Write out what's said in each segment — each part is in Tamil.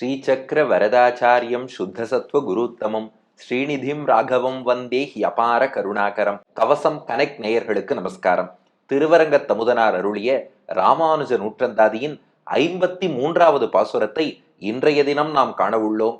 ஸ்ரீசக்கர வரதாச்சாரியம் சுத்தசத்வ குருத்தமம். ஸ்ரீநிதிம் ராகவம் வந்தே ஹி அபார கருணாகரம். கவசம் கனெக்ட் நேயர்களுக்கு நமஸ்காரம். திருவரங்க தமுதனார் அருளிய ராமானுஜ நூற்றந்தாதியின் ஐம்பத்தி மூன்றாவது பாசுரத்தை இன்றைய தினம் நாம் காண உள்ளோம்.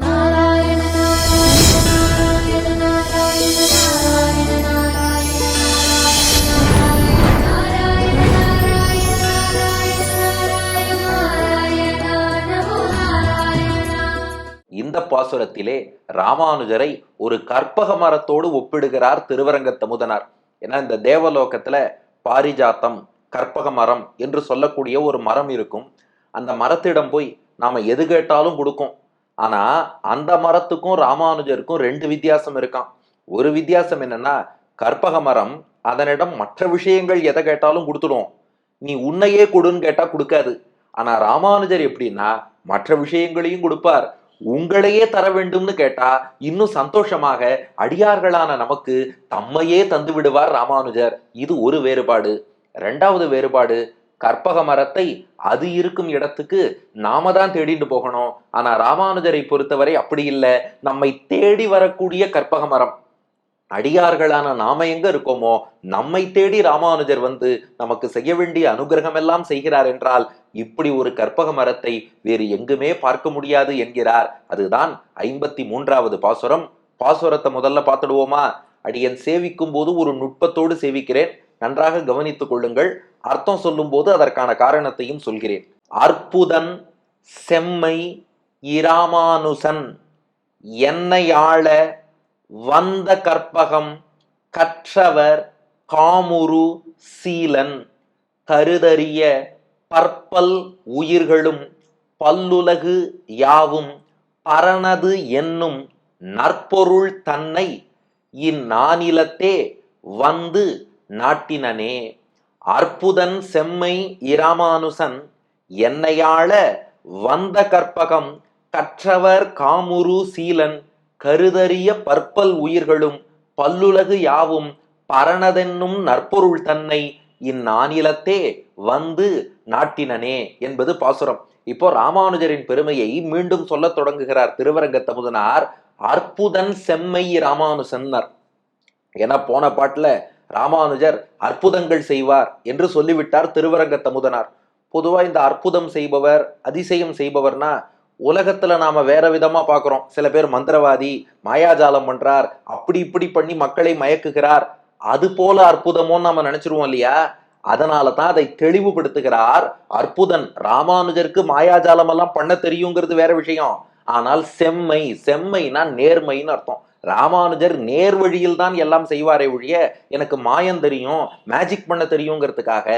பாசுரத்திலே ராமானுஜரை ஒரு கற்பக மரத்தோடு ஒப்பிடுகிறார் திருவரங்க தமுதனார் ஏன்னா இந்த தேவலோகத்துல பாரிஜாத்தம் கற்பக மரம் என்று சொல்லக்கூடிய ஒரு மரம் இருக்கும். அந்த மரத்திடம் போய் நாம எது கேட்டாலும் கொடுக்கும். ஆனா அந்த மரத்துக்கும் ராமானுஜருக்கும் ரெண்டு வித்தியாசம் இருக்கான் ஒரு வித்தியாசம் என்னன்னா கற்பக மரம் அதனிடம் மற்ற விஷயங்கள் எதை கேட்டாலும் கொடுத்துடும். நீ உன்னையே கொடுன்னு கேட்டா கொடுக்காது. ஆனா ராமானுஜர் எப்படின்னா மற்ற விஷயங்களையும் கொடுப்பார். உங்களையே தர வேண்டும்னு கேட்டா இன்னும் சந்தோஷமாக அடியார்களான நமக்கு தம்மையே தந்து விடுவார் ராமானுஜர். இது ஒரு வேறுபாடு. ரெண்டாவது வேறுபாடு கற்பக மரத்தை அது இருக்கும் இடத்துக்கு நாம தான் தேடிட்டு போகணும். ஆனா ராமானுஜரை பொறுத்தவரை அப்படி இல்லை. நம்மை தேடி வரக்கூடிய கற்பக மரம். அடியார்களான நாம எங்க இருக்கோமோ? நம்மை தேடி ராமானுஜர் வந்து நமக்கு செய்ய வேண்டிய அனுகிரகம் எல்லாம் செய்கிறார் என்றால் இப்படி ஒரு கற்பக மரத்தை வேறு எங்குமே பார்க்க முடியாது என்கிறார். அதுதான் ஐம்பத்தி மூன்றாவது பாசுரம். பாசுரத்தை முதல்ல பார்த்துடுவோமா? அடியன் சேவிக்கும் போது ஒரு நுட்பத்தோடு சேவிக்கிறேன். நன்றாக கவனித்துக் கொள்ளுங்கள். அர்த்தம் சொல்லும் போது அதற்கான காரணத்தையும் சொல்கிறேன். அற்புதன் செம்மை இராமானுசன் என்னை ஆள வந்த கற்பகம் கற்றவர் காமுரு சீலன். கருதறிய பற்பல் உயிர்களும் பல்லுலகு யாவும் பரணது என்னும் நற்பொருள் தன்னை இந்நானிலத்தே வந்து நாட்டினனே. அற்புதன் செம்மை இராமானுசன் என்னையாள வந்த கற்பகம் கற்றவர் காமுரு சீலன். கருதறிய பற்பல் உயிர்களும் பல்லுலகு யாவும் பரணதென்னும் நற்பொருள் தன்னை இந்நானிலத்தே வந்து நாட்டினனே என்பது பாசுரம். இப்போ ராமானுஜரின் பெருமையை மீண்டும் சொல்லத் தொடங்குகிறார் திருவரங்க தமுதனார் அற்புதன் செம்மை ராமானுசன்னர் என போன பாட்டுல ராமானுஜர் அற்புதங்கள் செய்வார் என்று சொல்லிவிட்டார் திருவரங்க தமுதனார் பொதுவா இந்த அற்புதம் செய்பவர் அதிசயம் செய்பவர்னா உலகத்துல நாம வேற விதமா பார்க்குறோம் சில பேர் மந்திரவாதி மாயாஜாலம் பண்றார் அப்படி இப்படி பண்ணி மக்களை மயக்குகிறார். அது போல அற்புதமோ நாம நினைச்சிருவோம் இல்லையா? அதனால தான் அதை தெளிவுபடுத்துகிறார் அற்புதன். ராமானுஜருக்கு மாயாஜாலம் எல்லாம் பண்ண தெரியுங்கிறது வேற விஷயம். ஆனால் செம்மை செம்மைனா நேர்மைன்னு அர்த்தம். ராமானுஜர் நேர் வழியில் தான் எல்லாம் செய்வாரே ஒழிய எனக்கு மாயம் தெரியும் மேஜிக் பண்ண தெரியுங்கிறதுக்காக.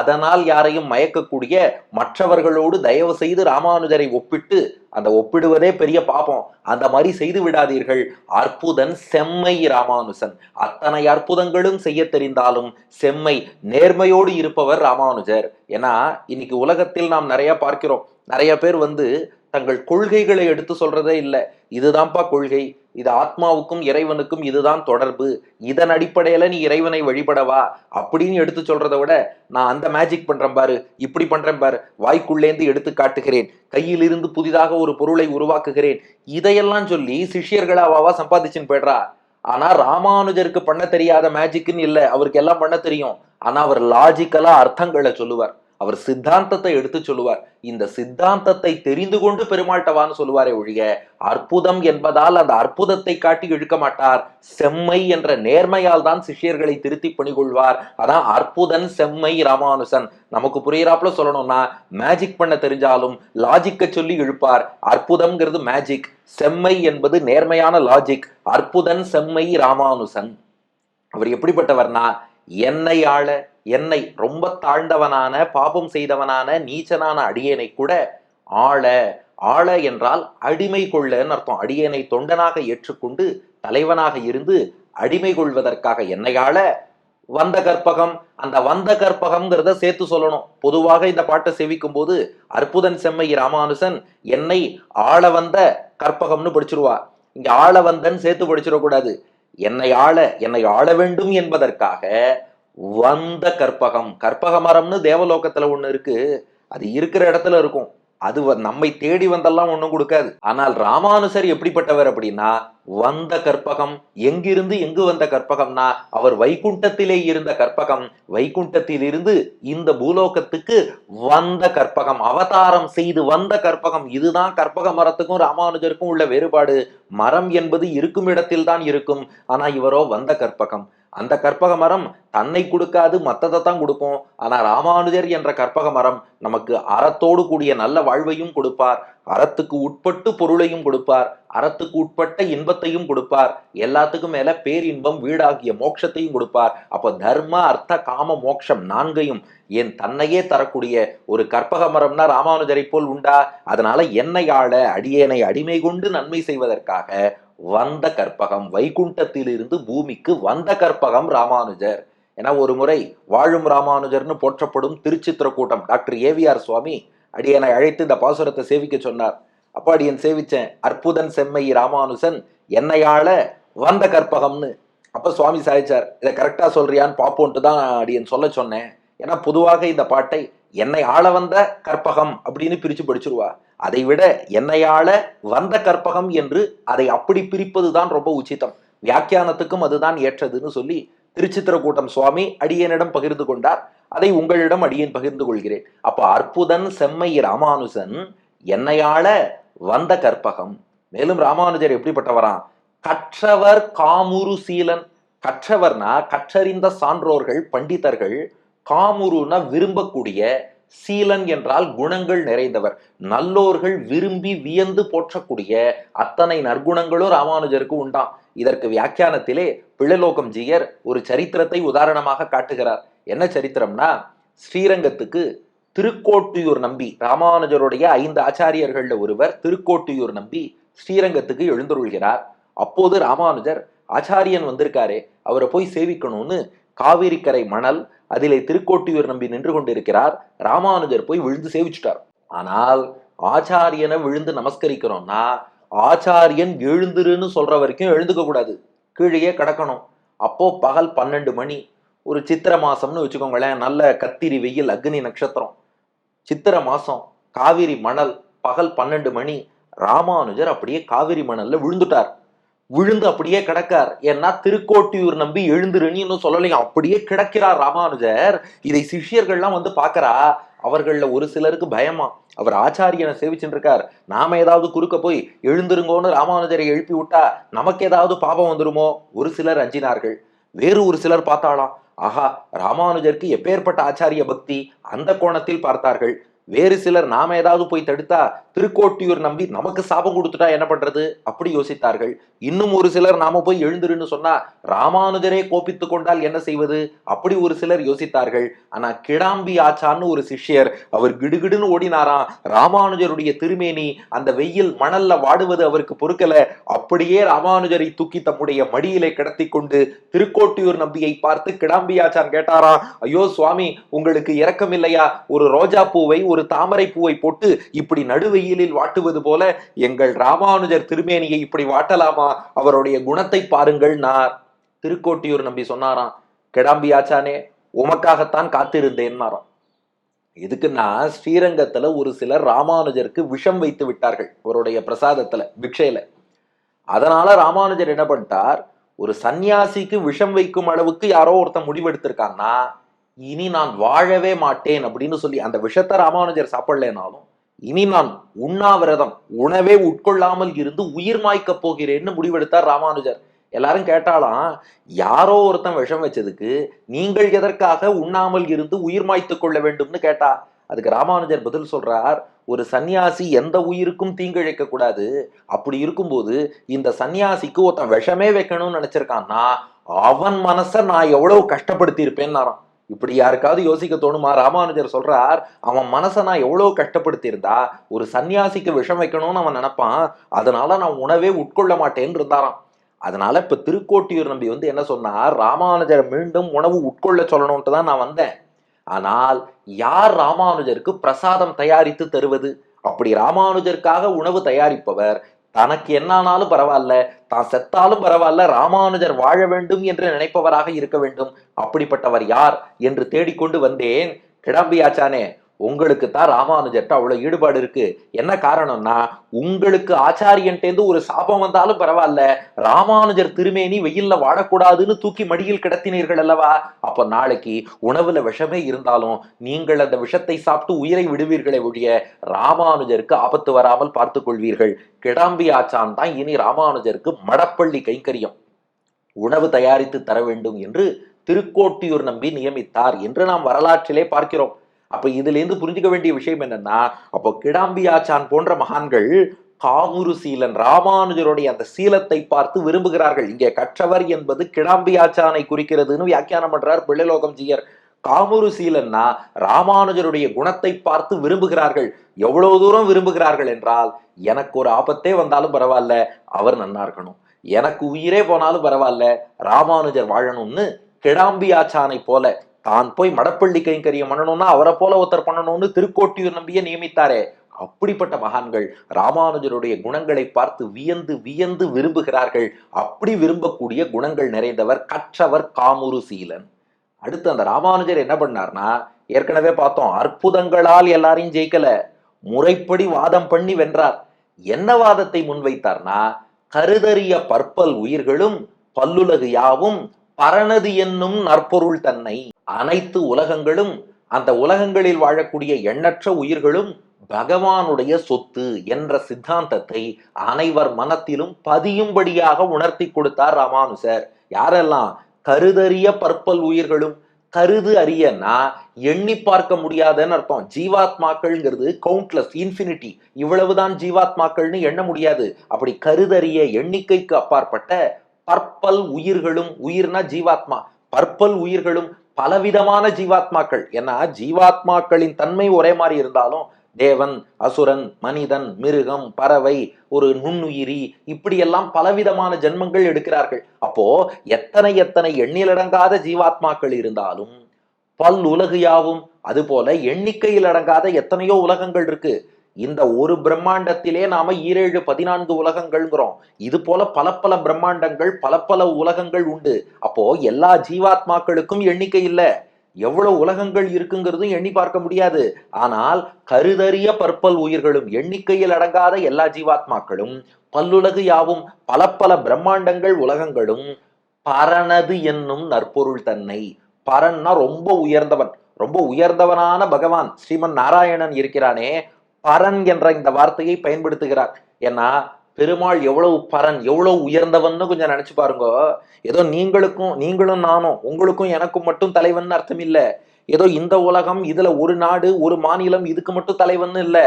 அதனால் யாரையும் மயக்கக்கூடிய மற்றவர்களோடு தயவு செய்து ராமானுஜரை ஒப்பிட்டு அந்த ஒப்பிடுவதே பெரிய பாப்பம் அந்த மாதிரி செய்து விடாதீர்கள். அற்புதன் செம்மை ராமானுஜன் அத்தனை அற்புதங்களும் செய்ய தெரிந்தாலும் செம்மை நேர்மையோடு இருப்பவர் ராமானுஜர். ஏன்னா இன்னைக்கு உலகத்தில் நாம் நிறைய பார்க்கிறோம். நிறைய பேர் வந்து தங்கள் கொள்கைகளை எடுத்து சொல்றதே இல்லை. இதுதான்ப்பா கொள்கை. இது ஆத்மாவுக்கும் இறைவனுக்கும் இதுதான் தொடர்பு. இதன் அடிப்படையில நீ இறைவனை வழிபடவா அப்படின்னு எடுத்து சொல்றதை விட நான் அந்த மேஜிக் பண்றேன் பாரு. இப்படி பண்றேன் பாரு. வாய்க்குள்ளேந்து எடுத்து காட்டுகிறேன். கையிலிருந்து புதிதாக ஒரு பொருளை உருவாக்குகிறேன். இதையெல்லாம் சொல்லி சிஷ்யர்களாவாவா சம்பாதிச்சுன்னு போயிடுறா. ஆனா ராமானுஜருக்கு பண்ண தெரியாத மேஜிக்னு இல்ல. அவருக்கு எல்லாம் பண்ண தெரியும். ஆனா அவர் லாஜிக்கலா அர்த்தங்களை சொல்லுவார். அவர் சித்தாந்தத்தை எடுத்து சொல்லுவார். இந்த சித்தாந்தத்தை தெரிந்து கொண்டு பெருமாள்டவான்னு சொல்லுவாரே ஒழிய அற்புதம் என்பதால் அந்த அற்புதத்தை காட்டி இழுக்க மாட்டார். செம்மை என்ற நேர்மையால் தான் சிஷ்யர்களை திருத்தி பணிகொள்வார். அதான் அற்புதன் செம்மை ராமானுசன். நமக்கு புரியிறாப்புல சொல்லணும்னா மேஜிக் பண்ண தெரிஞ்சாலும் லாஜிக்க சொல்லி இழுப்பார். அற்புதம்ங்கிறது மேஜிக் செம்மை என்பது நேர்மையான லாஜிக் அற்புதன் செம்மை ராமானுசன். அவர் எப்படிப்பட்டவர்னா என்னை ஆள என்னை ரொம்ப தாழ்ந்தவனான பாபம் செய்தவனான நீச்சனான அடியேனை கூட ஆள ஆள என்றால் அடிமை கொள்ளன்னு அர்த்தம். அடியேனை தொண்டனாக ஏற்றுக்கொண்டு தலைவனாக இருந்து அடிமை கொள்வதற்காக என்னை ஆள வந்த கற்பகம் அந்த வந்த கற்பகம்ங்கிறத சேர்த்து சொல்லணும். பொதுவாக இந்த பாட்டை செவிக்கும் போது அற்புதன் செம்மை ராமானுசன் என்னை ஆள வந்த கற்பகம்னு படிச்சிருவா. இங்க ஆள வந்தன் சேர்த்து படிச்சிடக்கூடாது. என்னை ஆள என்னை ஆள வேண்டும் என்பதற்காக வந்த கற்பகம். கற்பக மரம்னு தேவலோகத்துல ஒண்ணு இருக்கு. அது இருக்கிற இடத்துல இருக்கும். அது நம்மை தேடி வந்தெல்லாம் ஒண்ணும் கொடுக்காது. ஆனால் ராமானுசர் எப்படிப்பட்டவர் அப்படின்னா வந்த கற்பகம் எங்கிருந்து எங்கு வந்த கற்பகம்னா அவர் வைகுண்டத்திலே இருந்த கற்பகம் வைகுண்டத்திலிருந்து இந்த பூலோகத்துக்கு வந்த கற்பகம் அவதாரம் செய்து வந்த கற்பகம் இதுதான் கற்பக மரத்துக்கும் ராமானுஜருக்கும் உள்ள வேறுபாடு. மரம் என்பது இருக்கும் இடத்தில் தான் இருக்கும் ஆனா இவரோ வந்த கற்பகம். அந்த கற்பக மரம் தன்னை கொடுக்காது மற்றதை தான் கொடுக்கும். ஆனால் ராமானுஜர் என்ற கற்பக மரம் நமக்கு அறத்தோடு கூடிய நல்ல வாழ்வையும் கொடுப்பார். அறத்துக்கு உட்பட்டு பொருளையும் கொடுப்பார். அறத்துக்கு உட்பட்ட இன்பத்தையும் கொடுப்பார். எல்லாத்துக்கும் மேல பேரின்பம் வீடாகிய மோட்சத்தையும் கொடுப்பார். அப்போ தர்ம அர்த்த காம மோட்சம் நான்கையும் என் தன்னையே தரக்கூடிய ஒரு கற்பக மரம்னா ராமானுஜரை போல் உண்டா? அதனால என்னை ஆள அடியேனை அடிமை கொண்டு நன்மை செய்வதற்காக வந்த கற்பகம் வைகுண்டத்திலிருந்து பூமிக்கு வந்த கற்பகம் ராமானுஜர். ஏன்னா ஒரு முறை வாழும் ராமானுஜர்னு போற்றப்படும் திருச்சித்திரக்கூட்டம் டாக்டர் ஏவிஆர் சுவாமி அடியனை அழைத்து இந்த பாசுரத்தை சேவிக்க சொன்னார். அப்பா அடியன் சேவிச்சேன். அற்புதன் செம்மை ராமானுசன் என்னையாள வந்த கற்பகம்னு. அப்ப சுவாமி சாதிச்சார் இதை கரெக்டா சொல்றியான்னு பாப்போன்ட்டு தான் அடியன் சொல்ல சொன்னேன். ஏன்னா பொதுவாக இந்த பாட்டை என்னை ஆள வந்த கற்பகம் அப்படின்னு பிரிச்சு படிச்சிருவா. அதை விட ஆள வந்த கற்பகம் என்று அதை அப்படி பிரிப்பது தான் ரொம்ப உச்சிதம். வியாக்கியானத்துக்கும் அதுதான் ஏற்றதுன்னு சொல்லி திருச்சித்திரக்கூட்டம் சுவாமி அடியனிடம் பகிர்ந்து கொண்டார். அதை உங்களிடம் அடியேன் பகிர்ந்து கொள்கிறேன். அப்ப அற்புதன் செம்மை ராமானுசன் என்னையால வந்த கற்பகம். மேலும் ராமானுஜர் எப்படிப்பட்டவராம்? கற்றவர் காமுரு சீலன். கற்றவர்னா கற்றறிந்த சான்றோர்கள் பண்டிதர்கள் காமுருனா விரும்பக்கூடிய சீலன் என்றால் குணங்கள் நிறைந்தவர். நல்லோர்கள் விரும்பி வியந்து போற்றக்கூடிய அத்தனை நற்குணங்களும் ராமானுஜருக்கு உண்டாம். இதற்கு வியாக்கியானத்திலே பிள்ளலோகம் ஜீயர் ஒரு சரித்திரத்தை உதாரணமாக காட்டுகிறார். என்ன சரித்திரம்னா ஸ்ரீரங்கத்துக்கு திருக்கோட்டியூர் நம்பி ராமானுஜருடைய ஐந்து ஆச்சாரியர்கள்ல ஒருவர் திருக்கோட்டியூர் நம்பி ஸ்ரீரங்கத்துக்கு எழுந்தருள்கிறார். அப்போது ராமானுஜர் ஆச்சாரியன் வந்திருக்காரே அவரை போய் சேவிக்கணும்னு காவிரிக்கரை மணல் அதிலே திருக்கோட்டியூர் நம்பி நின்று கொண்டிருக்கிறார். ராமானுஜர் போய் விழுந்து சேவிச்சுட்டார். ஆனால் ஆச்சாரியனை விழுந்து நமஸ்கரிக்கிறோம்னா ஆச்சாரியன் எழுந்துருன்னு சொல்ற வரைக்கும் எழுந்துக்க கூடாது. கீழேயே கிடக்கணும். அப்போ பகல் பன்னெண்டு மணி. ஒரு சித்திர மாசம்னு வச்சுக்கோங்களேன். நல்ல கத்திரி வெயில் அக்னி நட்சத்திரம். சித்திர மாசம் காவிரி மணல் பகல் பன்னெண்டு மணி. ராமானுஜர் அப்படியே காவிரி மணல்ல விழுந்துட்டார். விழுந்து அப்படியே கிடக்கார். ஏன்னா திருக்கோட்டியூர் நம்பி எழுந்துருன்னு இன்னும் சொல்லலையும் அப்படியே கிடக்கிறார் ராமானுஜர். இதை சிஷ்யர்கள்லாம் வந்து பார்க்கறா. அவர்கள்ல ஒரு சிலருக்கு பயமா. அவர் ஆச்சாரியனை சேவிச்சுட்டு இருக்கார் நாம ஏதாவது குறுக்க போய் எழுந்திருங்கோன்னு ராமானுஜரை எழுப்பி விட்டா நமக்கு ஏதாவது பாபம் வந்துருமோ? ஒரு சிலர் அஞ்சினார்கள். வேறு ஒரு சிலர் பார்த்தாளாம். ஆஹா ராமானுஜருக்கு எப்பேற்பட்ட ஆச்சாரிய பக்தி அந்த கோணத்தில் பார்த்தார்கள். வேறு சிலர் நாம ஏதாவது போய் தடுத்தா திருக்கோட்டியூர் நம்பி நமக்கு சாபம் கொடுத்துட்டா என்ன பண்றது? அப்படி யோசித்தார்கள். இன்னும் ஒரு சிலர் நாம போய் எழுந்துருன்னு சொன்னா ராமானுஜரே கோபித்து கொண்டால் என்ன செய்வது? அப்படி ஒரு சிலர் யோசித்தார்கள். ஆனா கிடாம்பி ஆச்சான்னு ஒரு சிஷ்யர் அவர் கிடுகிடுன்னு ஓடினாராம். ராமானுஜருடைய திருமேனி அந்த வெயில் மணல்ல வாடுவது அவருக்கு பொறுக்கல. அப்படியே ராமானுஜரை தூக்கி தம்முடைய மடியிலே கிடத்தி கொண்டு திருக்கோட்டியூர் நம்பியை பார்த்து கிடாம்பி ஆச்சான் கேட்டாராம் ஐயோ சுவாமி உங்களுக்கு இரக்கம் இல்லையா ஒரு ரோஜா பூவை ஒரு தாமரை பூவை போட்டு இப்படி நடுவெயிலில் வாட்டுவது போல எங்கள் ராமானுஜர் திருமேனியை இப்படி வாட்டலாமா? அவருடைய குணத்தை பாருங்கள் நார். திருக்கோட்டியூர் நம்பி சொன்னாராம் கிடாம்பி ஆச்சானே உமக்காகத்தான் காத்திருந்தேன்னாராம் எதுக்குன்னா ஸ்ரீரங்கத்துல ஒரு சிலர் ராமானுஜருக்கு விஷம் வைத்து விட்டார்கள் அவருடைய பிரசாதத்துல பிக்ஷையில. அதனால ராமானுஜர் என்ன பண்ணிட்டார்? ஒரு சந்நியாசிக்கு விஷம் வைக்கும் அளவுக்கு யாரோ ஒருத்தன் முடிவெடுத்திருக்காங்கன்னா இனி நான் வாழவே மாட்டேன் அப்படின்னு சொல்லி அந்த விஷத்தை ராமானுஜர் சாப்பிடலைனாலும் இனி நான் உண்ணாவிரதம் உணவே உட்கொள்ளாமல் இருந்து உயிர் மாய்க்கப் போகிறேன்னு முடிவெடுத்தார் ராமானுஜர். எல்லாரும் கேட்டாலாம் யாரோ ஒருத்தன் விஷம் வச்சதுக்கு நீங்கள் எதற்காக உண்ணாமல் இருந்து உயிர் மாய்த்து கொள்ள வேண்டும்னு கேட்டா? அதுக்கு ராமானுஜர் பதில் சொல்றார் ஒரு சன்னியாசி எந்த உயிருக்கும் தீங்கிழைக்க கூடாது. அப்படி இருக்கும்போது இந்த சன்னியாசிக்கு ஒருத்தன் விஷமே வைக்கணும்னு நினைச்சிருக்கான்னா அவன் மனசை நான் எவ்வளவு கஷ்டப்படுத்தி இருப்பேன்னாராம் இப்படி யாருக்காவது யோசிக்க தோணுமா? ராமானுஜர் சொல்றார் அவன் மனசை நான் எவ்வளோ கஷ்டப்படுத்தியிருந்தா ஒரு சன்னியாசிக்கு விஷம் வைக்கணும்னு அவன் நினைப்பான் அதனால நான் உணவே உட்கொள்ள மாட்டேன்னு இருந்தாராம் அதனால இப்ப திருக்கோட்டியூர் நம்பி வந்து என்ன சொன்னார்? ராமானுஜர் மீண்டும் உணவு உட்கொள்ள சொல்லணும்ட்டு தான் நான் வந்தேன். ஆனால் யார் ராமானுஜருக்கு பிரசாதம் தயாரித்து தருவது? அப்படி ராமானுஜருக்காக உணவு தயாரிப்பவர் தனக்கு என்னானாலும் பரவாயில்ல தான் செத்தாலும் பரவாயில்ல ராமானுஜர் வாழ வேண்டும் என்று நினைப்பவராக இருக்க வேண்டும். அப்படிப்பட்டவர் யார் என்று தேடிக்கொண்டு வந்தேன். கிடாம்பியாச்சானே உங்களுக்கு தான் ராமானுஜர்ட்ட அவ்வளவு ஈடுபாடு இருக்கு. என்ன காரணம்னா உங்களுக்கு ஆச்சாரியன்ட்டேந்து ஒரு சாபம் வந்தாலும் பரவாயில்ல ராமானுஜர் திருமேனி வெயில்ல வாடக்கூடாதுன்னு தூக்கி மடியில் கிடத்தினீர்கள் அல்லவா? அப்ப நாளைக்கு உணவுல விஷமே இருந்தாலும் நீங்கள் அந்த விஷத்தை சாப்பிட்டு உயிரை விடுவீர்களே ஒழிய ராமானுஜருக்கு ஆபத்து வராமல் பார்த்து கொள்வீர்கள். கிடாம்பி ஆச்சான் தான் இனி ராமானுஜருக்கு மடப்பள்ளி கைங்கரியம். உணவு தயாரித்து தர வேண்டும் என்று திருக்கோட்டியூர் நம்பி நியமித்தார் என்று நாம் வரலாற்றிலே பார்க்கிறோம். அப்ப இதுல இருந்து புரிஞ்சுக்க வேண்டிய விஷயம் என்னன்னா அப்போ கிடாம்பியாச்சான் போன்ற மகான்கள் காமுரு சீலன் ராமானுஜருடைய அந்த சீலத்தை பார்த்து விரும்புகிறார்கள். இங்கே கற்றவர் என்பது கிடாம்பியாச்சானை குறிக்கிறதுன்னு வியாக்கியானம் பண்றார் பிள்ளைலோகம் ஜீயர். காமுரு சீலன்னா ராமானுஜருடைய குணத்தை பார்த்து விரும்புகிறார்கள். எவ்வளவு தூரம் விரும்புகிறார்கள் என்றால் எனக்கு ஒரு ஆபத்தே வந்தாலும் பரவாயில்ல அவர் நன்னா இருக்கணும். எனக்கு உயிரே போனாலும் பரவாயில்ல ராமானுஜர் வாழணும்னு கிடாம்பியாச்சானை போல தான் போய் மடப்பள்ளி கைங்கரியம் பண்ணணும்னா அவரை போல ஒருத்தர் பண்ணணும்னு திருக்கோட்டியூர் நம்பிய நியமித்தாரே. அப்படிப்பட்ட மகான்கள் ராமானுஜருடைய குணங்களை பார்த்து வியந்து வியந்து விரும்புகிறார்கள். அப்படி விரும்பக்கூடிய குணங்கள் நிறைந்தவர் கற்றவர் காமுரு சீலன். அடுத்து அந்த ராமானுஜர் என்ன பண்ணார்னா ஏற்கனவே பார்த்தோம் அற்புதங்களால் எல்லாரையும் ஜெயிக்கல. முறைப்படி வாதம் பண்ணி வென்றார். என்ன வாதத்தை முன்வைத்தார்னா கருதறிய பற்பல் உயிர்களும் பல்லுலகு யாவும் பரணது என்னும் நற்பொருள் தன்னை. அனைத்து உலகங்களும் அந்த உலகங்களில் வாழக்கூடிய எண்ணற்ற உயிர்களும் பகவானுடைய சொத்து என்ற சித்தாந்தத்தை அனைவர் மனத்திலும் பதியும்படியாக உணர்த்தி கொடுத்தார் ராமானுசர். யாரெல்லாம் கருதறிய பற்பல் உயிர்களும் கருது அறியன்னா எண்ணி பார்க்க முடியாதுன்னு அர்த்தம். ஜீவாத்மாக்கள்ங்கிறது கவுண்ட்லெஸ் இன்ஃபினிட்டி இவ்வளவுதான் ஜீவாத்மாக்கள்னு எண்ண முடியாது. அப்படி கருதறிய எண்ணிக்கைக்கு அப்பாற்பட்ட பற்பல் உயிர்களும் உயிர்னா ஜீவாத்மா. பற்பல் உயிர்களும் பலவிதமான ஜீவாத்மாக்கள். ஏன்னா ஜீவாத்மாக்களின் தன்மை ஒரே மாதிரி இருந்தாலும் தேவன் அசுரன் மனிதன் மிருகம் பறவை ஒரு நுண்ணுயிரி இப்படியெல்லாம் பலவிதமான ஜென்மங்கள் எடுக்கிறார்கள். அப்போ எத்தனை எத்தனை எண்ணிலடங்காத ஜீவாத்மாக்கள் இருந்தாலும் பல் உலகு யாவும் அதுபோல எண்ணிக்கையில் அடங்காத எத்தனையோ உலகங்கள் இருக்கு. இந்த ஒரு பிரம்மாண்டத்திலே நாம ஈரேழு பதினான்கு உலகங்கள்ங்கிறோம். இது போல பல பல பிரம்மாண்டங்கள் பல பல உலகங்கள் உண்டு. அப்போ எல்லா ஜீவாத்மாக்களுக்கும் எண்ணிக்கை இல்லை. எவ்வளவு உலகங்கள் இருக்குங்கிறதும் எண்ணி பார்க்க முடியாது. ஆனால் கருதறிய பற்பல் உயிர்களும் எண்ணிக்கையில் அடங்காத எல்லா ஜீவாத்மாக்களும் பல்லுலகு யாவும் பல பல பிரம்மாண்டங்கள் உலகங்களும் பரனது என்னும் நற்பொருள் தன்னை. பரன்னா ரொம்ப உயர்ந்தவன் ரொம்ப உயர்ந்தவனான பகவான். ஸ்ரீமன் நாராயணன் இருக்கிறானே பரன் என்ற இந்த வார்த்தையை பயன்படுத்துகிறார். ஏன்னா பெருமாள் எவ்வளவு பரன் எவ்வளவு உயர்ந்தவன்னு கொஞ்சம் நினைச்சு பாருங்க. ஏதோ நீங்களுக்கும் நீங்களும் நானும் உங்களுக்கும் எனக்கும் மட்டும் தலைவன் அர்த்தம் இல்ல. ஏதோ இந்த உலகம் இதுல ஒரு நாடு ஒரு மாநிலம் இதுக்கு மட்டும் தலைவன் இல்ல.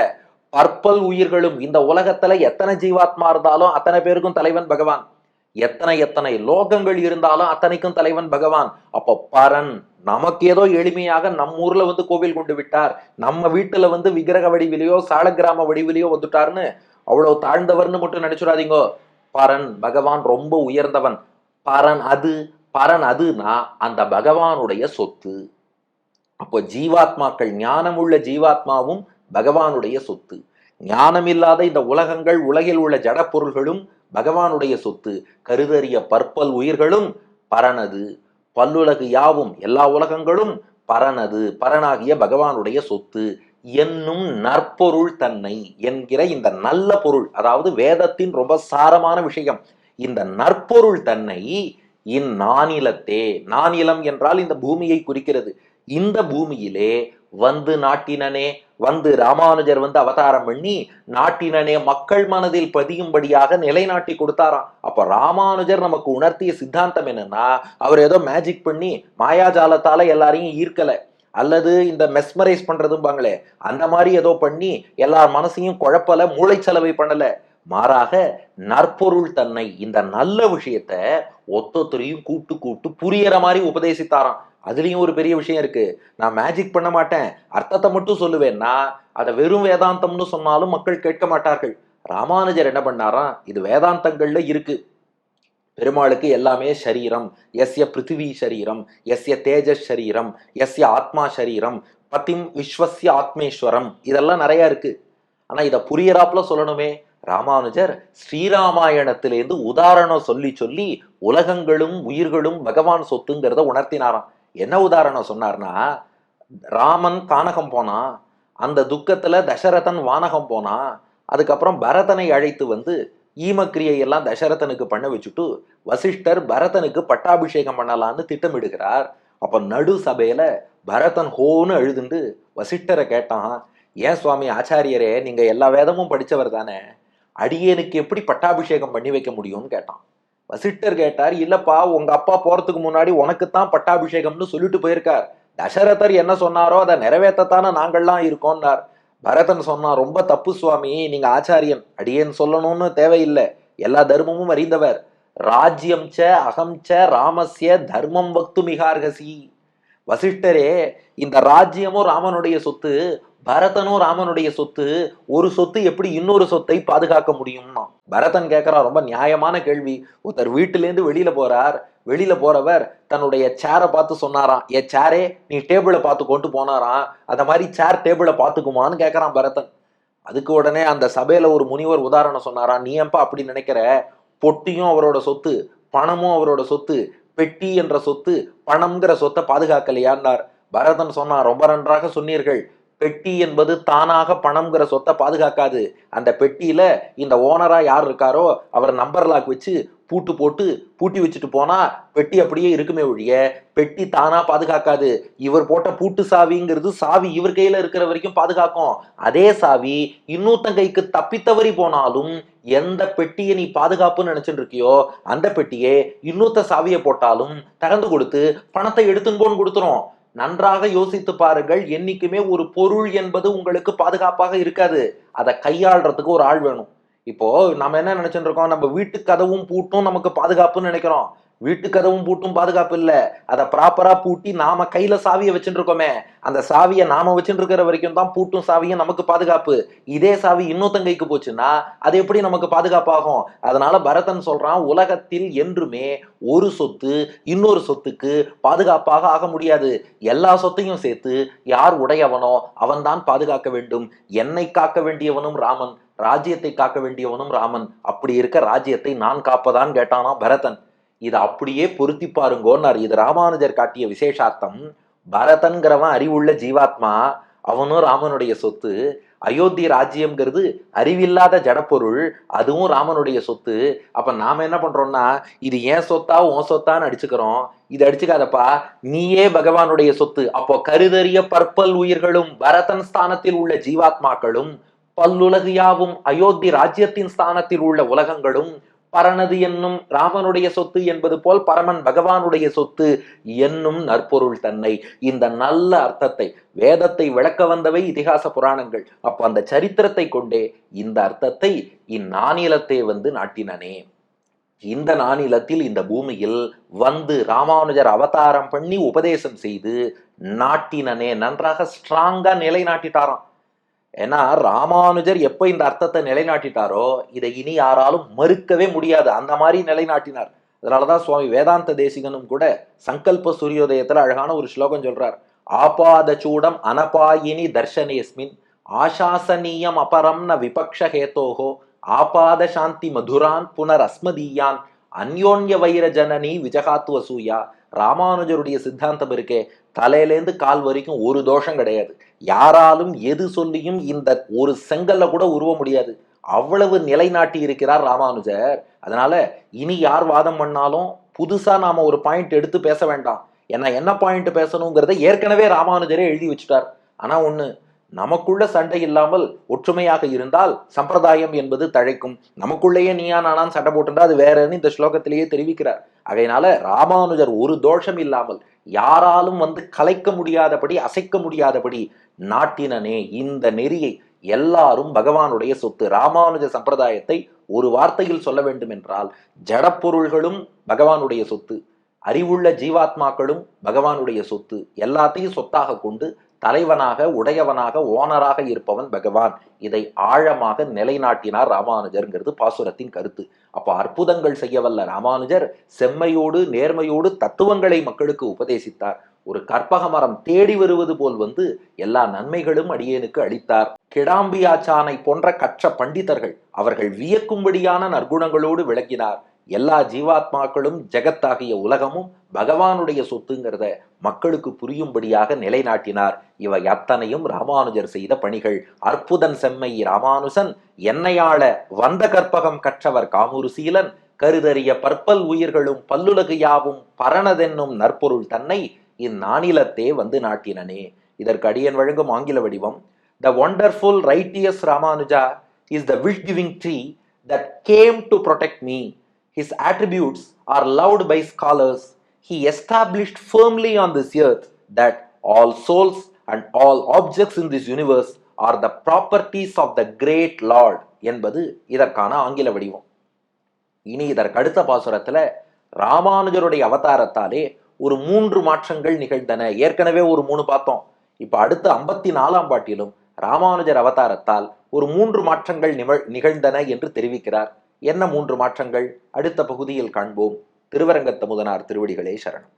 பற்பல் உயிர்களும் இந்த உலகத்துல எத்தனை ஜீவாத்மா இருந்தாலும் அத்தனை பேருக்கும் தலைவன் பகவான். எத்தனை எத்தனை லோகங்கள் இருந்தாலும் அத்தனைக்கும் தலைவன் பகவான். அப்போ பரன் நமக்கு ஏதோ எளிமையாக நம்ம ஊர்ல வந்து கோவில் கொண்டு விட்டார். நம்ம வீட்டுல வந்து விக்கிரக வடிவிலையோ சாலக்கிராம வடிவிலையோ வந்துட்டார்னு அவ்வளவு தாழ்ந்தவர்னு மட்டும் நினைச்சுடாதீங்கோ. பரன் பகவான் ரொம்ப உயர்ந்தவன். பரன் அது பரன் அதுனா அந்த பகவானுடைய சொத்து. அப்போ ஜீவாத்மாக்கள் ஞானமுள்ள ஜீவாத்மாவும் பகவானுடைய சொத்து. ஞானம் இல்லாத இந்த உலகங்கள் உலகில் உள்ள ஜட பொருள்களும் பகவானுடைய சொத்து. கருதறிய பற்பல் உயிர்களும் பரனது பல்லுலகு யாவும் எல்லா உலகங்களும் பரனது பரனாகிய பகவானுடைய சொத்து என்னும் நற்பொருள் தன்னை என்கிற இந்த நல்ல பொருள் அதாவது வேதத்தின் ரொம்ப சாரமான விஷயம் இந்த நற்பொருள் தன்னை இந்நானிலத்தே நானிலம் என்றால் இந்த பூமியை குறிக்கிறது. இந்த பூமியிலே வந்து நாட்டினனே வந்து ராமானுஜர் வந்து அவதாரம் பண்ணி நாட்டினனே மக்கள் மனதில் பதியும்படியாக நிலைநாட்டி கொடுத்தாராம். அப்ப ராமானுஜர் நமக்கு உணர்த்திய சித்தாந்தம் என்னன்னா அவர் ஏதோ மேஜிக் பண்ணி மாயாஜாலத்தால எல்லாரையும் ஈர்க்கல. அல்லது இந்த மெஸ்மரைஸ் பண்றதும்பாங்களே அந்த மாதிரி ஏதோ பண்ணி எல்லார் மனசையும் குழப்பல மூளைச்சலவை பண்ணல. மாறாக நற்பொருள் தன்னை இந்த நல்ல விஷயத்த ஒத்தொத்தரையும் கூப்பிட்டு கூப்பிட்டு புரியற மாதிரி உபதேசித்தாராம். அதுலேயும் ஒரு பெரிய விஷயம் இருக்குது நான் மேஜிக் பண்ண மாட்டேன். அர்த்தத்தை மட்டும் சொல்லுவேன்னா அதை வெறும் வேதாந்தம்னு சொன்னாலும் மக்கள் கேட்க மாட்டார்கள். ராமானுஜர் என்ன பண்ணாராம் இது வேதாந்தங்கள்ல இருக்கு. பெருமாளுக்கு எல்லாமே சரீரம். எஸ்ய பிருத்திவி சரீரம். எஸ்ய தேஜஸ் சரீரம். எஸ்ய ஆத்மா சரீரம். பதிம் விஸ்வசிய ஆத்மேஸ்வரம். இதெல்லாம் நிறைய இருக்கு. ஆனா இதை புரியறாப்புல சொல்லணுமே. ராமானுஜர் ஸ்ரீராமாயணத்திலேருந்து உதாரணம் சொல்லி சொல்லி உலகங்களும் உயிர்களும் பகவான் சொத்துங்கிறத உணர்த்தினாராம். என்ன உதாரணம் சொன்னார்னா ராமன் கானகம் போனான் அந்த துக்கத்தில் தசரதன் வானகம் போனான் அதுக்கப்புறம் பரதனை அழைத்து வந்து ஈமக்கிரியை எல்லாம் தசரதனுக்கு பண்ண வச்சுட்டு வசிஷ்டர் பரதனுக்கு பட்டாபிஷேகம் பண்ணலான்னு திட்டமிடுகிறார். அப்போ நடு சபையில் பரதன் ஹோன்னு அழுதுண்டு வசிஷ்டரை கேட்டான் ஏன் சுவாமி ஆச்சாரியரே நீங்கள் எல்லா வேதமும் படித்தவர் தானே? அடியேனுக்கு எப்படி பட்டாபிஷேகம் பண்ணி வைக்க முடியும்னு கேட்டான். வசிட்டர் கேட்டார் இல்லப்பா உங்க அப்பா போறதுக்கு முன்னாடி உனக்குத்தான் பட்டாபிஷேகம்னு சொல்லிட்டு போயிருக்கார். தசரதர் என்ன சொன்னாரோ அதை நிறைவேற்றத்தானே நாங்கள்லாம் இருக்கோம்னார். பரதன் சொன்னார் ரொம்ப தப்பு சுவாமி நீங்க ஆச்சாரியன். அடியேன் சொல்லணும்னு தேவையில்லை. எல்லா தர்மமும் அறிந்தவர். ராஜ்யம் ச அகம் ச ராமஸ்ய தர்மம் வக்து மிகார்கசி. வசிஷ்டரே இந்த ராஜ்யமும் ராமனுடைய சொத்து. பரதனும் ராமனுடைய சொத்து ஒரு சொத்து எப்படி இன்னொரு சொத்தை பாதுகாக்க முடியும்னா பரதன் கேட்குறா ரொம்ப நியாயமான கேள்வி. ஒருத்தர் வீட்டிலேருந்து வெளியில போறார். வெளியில போறவர் தன்னுடைய சேரை பார்த்து சொன்னாராம் ஏ சேரே நீ டேபிளை பார்த்து கொண்டு போனாராம். அந்த மாதிரி சேர் டேபிளை பார்த்துக்குமான்னு கேட்குறான் பரதன். அதுக்கு உடனே அந்த சபையில ஒரு முனிவர் உதாரணம் சொன்னாராம் நீ ஏன்பா அப்படி நினைக்கிற? பொட்டியும் அவரோட சொத்து பணமும் அவரோட சொத்து பெட்டி என்ற சொத்து பணம்ங்கிற சொத்தை பாதுகாக்கலையான்னார். பரதன் சொன்னான் ரொம்ப நன்றாக சொன்னீர்கள். பெட்டி என்பது தானாக பணம்ங்கிற சொத்தை பாதுகாக்காது. அந்த பெட்டியில இந்த ஓனரா யார் இருக்காரோ அவர் நம்பர் லாக் வச்சு பூட்டு போட்டு பூட்டி வச்சுட்டு போனா பெட்டி அப்படியே இருக்குமே ஒழிய பெட்டி தானா பாதுகாக்காது. இவர் போட்ட பூட்டு சாவிங்கிறது சாவி இவர் கையில இருக்கிற வரைக்கும் பாதுகாக்கும். அதே சாவி இன்னொருத்தன் கைக்கு தப்பித்தவறி போனாலும் எந்த பெட்டியை நீ பாதுகாப்புன்னு நினைச்சிட்டு இருக்கியோ அந்த பெட்டியே இன்னொருத்த சாவியை போட்டாலும் திறந்து கொடுத்து பணத்தை எடுத்துன்னு போன்னு கொடுத்துரும். நன்றாக யோசித்து பாருங்கள். என்னைக்குமே ஒரு பொருள் என்பது உங்களுக்கு பாதுகாப்பாக இருக்காது. அதை கையாளுறதுக்கு ஒரு ஆள் வேணும். இப்போ நம்ம என்ன நினைச்சிட்டு இருக்கோம்? நம்ம வீட்டு கதவும் பூட்டும் நமக்கு பாதுகாப்புன்னு நினைக்கிறோம். வீட்டு கதவும் பூட்டும் பாதுகாப்பு இல்ல அதை ப்ராப்பரா பூட்டி நாம கையில சாவியை வச்சுட்டு இருக்கோமே அந்த சாவியை நாம வச்சுட்டு இருக்கிற வரைக்கும் தான் பூட்டும் சாவியும் நமக்கு பாதுகாப்பு. இதே சாவி இன்னொருத்தன் கைக்கு போச்சுன்னா அது எப்படி நமக்கு பாதுகாப்பாகும்? அதனால பரதன் சொல்றான் உலகத்தில் என்றுமே ஒரு சொத்து இன்னொரு சொத்துக்கு பாதுகாப்பாக ஆக முடியாது. எல்லா சொத்தையும் சேர்த்து யார் உடையவனோ அவன்தான் பாதுகாக்க வேண்டும். என்னை காக்க வேண்டியவனும் ராமன் ராஜ்யத்தை காக்க வேண்டியவனும் ராமன். அப்படி இருக்க ராஜ்யத்தை நான் காப்பதான் கேட்டானா பரதன். இதை அப்படியே பொருத்தி பாருங்கோன்னார். இது ராமானுஜர் காட்டிய விசேஷார்த்தம். பரதன்கிறவன் அறிவுள்ள ஜீவாத்மா அவனும் ராமனுடைய சொத்து. அயோத்தி ராஜ்யம்ங்கிறது அறிவில்லாத ஜடப்பொருள் அதுவும் ராமனுடைய சொத்து. அப்ப நாம என்ன பண்றோம்னா இது ஏன் சொத்தா உன் சொத்தான்னு அடிச்சுக்கிறோம். இது அடிச்சுக்காதப்பா நீயே பகவானுடைய சொத்து. அப்போ கருதறிய பற்பல் உயிர்களும் பரதன் ஸ்தானத்தில் உள்ள ஜீவாத்மாக்களும் பல்லுலகு யாவும் அயோத்தி ராஜ்யத்தின் ஸ்தானத்தில் உள்ள உலகங்களும் பரனது என்னும் ராமனுடைய சொத்து என்பது போல் பரமன் பகவானுடைய சொத்து என்னும் நற்பொருள் தன்னை. இந்த நல்ல அர்த்தத்தை வேதத்தை விளக்க வந்தவை இதிகாச புராணங்கள். அப்ப அந்த சரித்திரத்தை கொண்டே இந்த அர்த்தத்தை இந்நானிலத்தை வந்து நாட்டினனே. இந்த நானிலத்தில் இந்த பூமியில் வந்து ராமானுஜர் அவதாரம் பண்ணி உபதேசம் செய்து நாட்டினனே. நன்றாக ஸ்ட்ராங்கா நிலைநாட்டிட்டாராம். ஏன்னா ராமானுஜர் எப்போ இந்த அர்த்தத்தை நிலைநாட்டிட்டாரோ இதை இனி யாராலும் மறுக்கவே முடியாது. அந்த மாதிரி நிலைநாட்டினார். அதனாலதான் சுவாமி வேதாந்த தேசிகனும் கூட சங்கல்ப சூரியோதயத்துல அழகான ஒரு ஸ்லோகம் சொல்றார். ஆபாத சூடம் அனபாயினி தர்ஷனேஸ்மின் ஆசாசனீயம் அபரம் ந விபக்ஷ ஹேத்தோகோ ஆபாத சாந்தி மதுரான் புனர் அஸ்மதீயான் அந்யோன்ய வைர ஜனனி விஜகாத்துவ சூயா ராமானுஜருடைய சித்தாந்தம் இருக்கே. தலையிலேருந்து கால் வரைக்கும் ஒரு தோஷம் கிடையாது. யாராலும் எது சொல்லியும் இந்த ஒரு செங்கல்ல கூட உருவ முடியாது. அவ்வளவு நிலைநாட்டி இருக்கிறார் ராமானுஜர். அதனால இனி யார் வாதம் பண்ணாலும் புதுசா நாம ஒரு பாயிண்ட் எடுத்து பேச வேண்டாம். ஏன்னா என்ன பாயிண்ட் பேசணுங்கிறத ஏற்கனவே ராமானுஜரே எழுதி வச்சுட்டார். ஆனா ஒன்று நமக்குள்ள சண்டை இல்லாமல் ஒற்றுமையாக இருந்தால் சம்பிரதாயம் என்பது தழைக்கும். நமக்குள்ளேயே நீயா நானான் சண்டை போட்டுண்டா அது வேறன்னு இந்த ஸ்லோகத்திலேயே தெரிவிக்கிறார். அதையினால ராமானுஜர் ஒரு தோஷம் இல்லாமல் யாராலும் வந்து கலைக்க முடியாதபடி அசைக்க முடியாதபடி நாட்டினனே இந்த நெறியை எல்லாரும் பகவானுடைய சொத்து ராமானுஜ சம்பிரதாயத்தை ஒரு வார்த்தையில் சொல்ல வேண்டும் என்றால் ஜடப்பொருள்களும் பகவானுடைய சொத்து அறிவுள்ள ஜீவாத்மாக்களும் பகவானுடைய சொத்து எல்லாத்தையும் சொத்தாக கொண்டு தலைவனாக உடையவனாக ஓனராக இருப்பவன் பகவான். இதை ஆழமாக நிலைநாட்டினார் ராமானுஜர்ங்கிறது பாசுரத்தின் கருத்து. அப்போ அற்புதங்கள் செய்யவல்ல ராமானுஜர் செம்மையோடு நேர்மையோடு தத்துவங்களை மக்களுக்கு உபதேசித்தார். ஒரு கற்பக மரம் தேடி வருவது போல் வந்து எல்லா நன்மைகளும் அடியேனுக்கு அளித்தார். கிடாம்பியாச்சானை போன்ற கற்ற பண்டிதர்கள் அவர்கள் வியக்கும்படியான நற்குணங்களோடு விளக்கினார் எல்லா ஜீவாத்மாக்களும் ஜெகத்தாகிய உலகமும் பகவானுடைய சொத்துங்கிறத மக்களுக்கு புரியும்படியாக நிலைநாட்டினார். இவை அத்தனையும் ராமானுஜர் செய்த பணிகள். அற்புதன் செம்மை ராமானுசன் என்னையாள வந்த கற்பகம் கற்றவர் காமுருசீலன் கருதறிய பற்பல் உயிர்களும் பல்லுலகு யாவும் பரணதென்னும் நற்பொருள் தன்னை இந்நானிலத்தே வந்து நாட்டினனே. இதற்கு அடியன் வழங்கும் ஆங்கில வடிவம் the wonderful righteous Ramanuja is the wish giving tree that came to protect me His attributes are loved by scholars. He established firmly on this earth that all souls and all objects in this universe are the properties of the great Lord என்பது இதற்கான ஆங்கில வடிவம். இனி இதற்கு அடுத்த பாசுரத்தில் ராமானுஜருடைய அவதாரத்தாலே ஒரு மூன்று மாற்றங்கள் நிகழ்ந்தன. ஏற்கனவே ஒரு மூணு பார்த்தோம். இப்ப அடுத்த ஐம்பத்தி நாலாம் பாட்டிலும் ராமானுஜர் அவதாரத்தால் ஒரு மூன்று மாற்றங்கள் நிகழ்ந்தன என்று தெரிவிக்கிறார். என்ன மூன்று மாற்றங்கள்? அடுத்த பகுதியில் காண்போம். திருவரங்கத்த முதனார் திருவடிகளே சரணம்.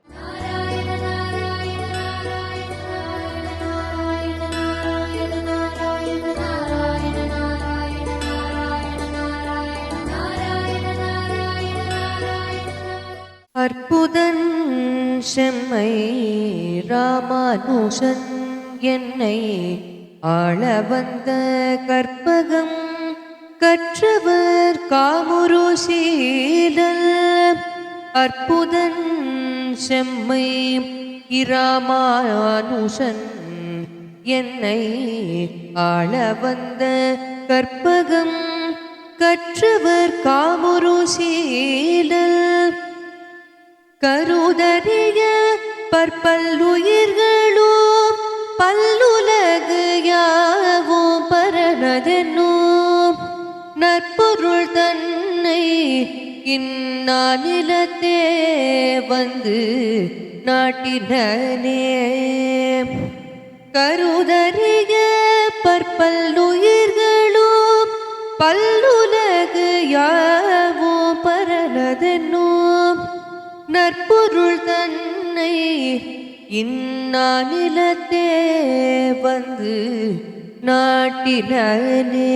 அற்புதன் செம்மை ராமானுஷன் என்னை ஆள வந்த கற்பகம் கற்றவர் காமுருசீலல் அற்புதன் செம்மை இராமானுஷன் என்னை ஆள வந்த கற்பகம் கற்றவர் காமுருசீலல் கருதறிய பற்பல்லுயிர்களோ பல்லுல நற்பொருள் தன்னை இந்நானிலத்தே வந்து நாட்டினே கருதறிய பற்பல்லுயிர்களும் பல்லுலகு யாவோ பரனதென்னும் நற்பொருள் தன்னை இந்நானிலத்தே வந்து நாட்டினே